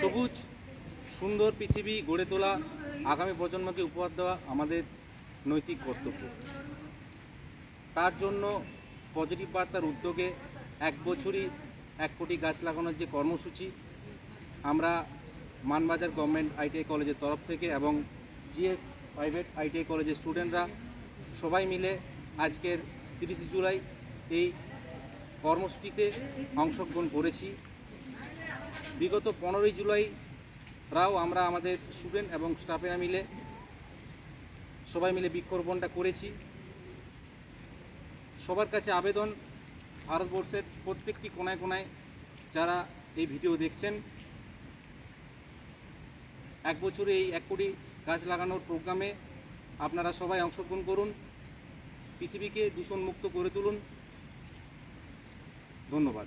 সবুজ, সুন্দর পৃথিবী গড়ে তোলা আগামী প্রজন্মকে উপহার দেওয়া আমাদের নৈতিক কর্তব্য। তার জন্য পজিটিভ বার্তার উদ্যোগে এক বছরই এক কোটি গাছ লাগানোর যে কর্মসূচি, আমরা মানবাজার গভর্নমেন্ট আইটিআই কলেজের তরফ থেকে এবং জিএস প্রাইভেট আইটিআই কলেজের স্টুডেন্টরা সবাই মিলে আজকের তিরিশে জুলাই এই কর্মসূচিতে অংশগ্রহণ করেছি। বিগত পনেরোই জুলাই রাও আমরা আমাদের স্টুডেন্ট এবং স্টাফেরা মিলে সবাই মিলে বৃক্ষরোপণটা করেছি। সবার কাছে আবেদন, ভারতবর্ষের প্রত্যেকটি কোনায় কোনায় যারা এই ভিডিও দেখছেন, এক বছরে এই এক কোটি গাছ লাগানোর প্রোগ্রামে আপনারা সবাই অংশগ্রহণ করুন, পৃথিবীকে দূষণমুক্ত করে তুলুন। ধন্যবাদ।